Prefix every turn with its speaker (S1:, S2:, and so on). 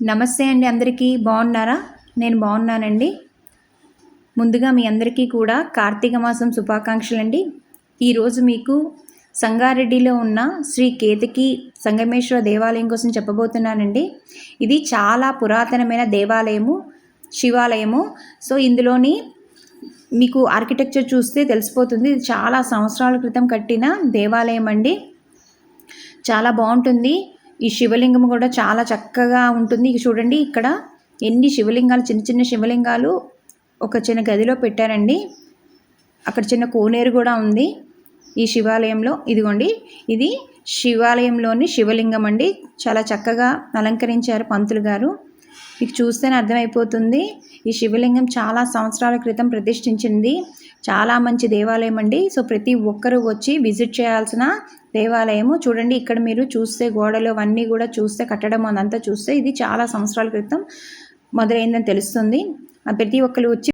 S1: నమస్తే అండి అందరికీ. బాగున్నారా? నేను బాగున్నానండి. ముందుగా మీ అందరికీ కూడా కార్తీక మాసం శుభాకాంక్షలు అండి ఈరోజు మీకు సంగారెడ్డిలో ఉన్న శ్రీ కేతకి సంగమేశ్వర దేవాలయం కోసం చెప్పబోతున్నానండి. ఇది చాలా పురాతనమైన దేవాలయము శివాలయము. సో ఇందులోని మీకు ఆర్కిటెక్చర్ చూస్తే తెలిసిపోతుంది. ఇది చాలా సంవత్సరాల క్రితం కట్టిన దేవాలయం అండి చాలా బాగుంటుంది. ఈ శివలింగం కూడా చాలా చక్కగా ఉంటుంది. చూడండి ఇక్కడ ఎన్ని శివలింగాలు చిన్న చిన్న శివలింగాలు ఒక చిన్న గదిలో పెట్టారండి. అక్కడ చిన్న కోనేరు కూడా ఉంది ఈ శివాలయంలో. ఇదిగోండి ఇది శివాలయంలోని శివలింగం అండి చాలా చక్కగా అలంకరించారు పంతులు గారు. మీకు చూస్తేనే అర్థమైపోతుంది. ఈ శివలింగం చాలా సంవత్సరాల క్రితం ప్రతిష్ఠించింది. చాలా మంచి దేవాలయం అండి. సో ప్రతి ఒక్కరూ వచ్చి విజిట్ చేయాల్సిన దేవాలయము. చూడండి ఇక్కడ మీరు చూస్తే గోడలు అవన్నీ కూడా చూస్తే కట్టడం అదంతా చూస్తే ఇది చాలా సంవత్సరాల క్రితం మొదలైందని తెలుస్తుంది. ప్రతి ఒక్కరు వచ్చి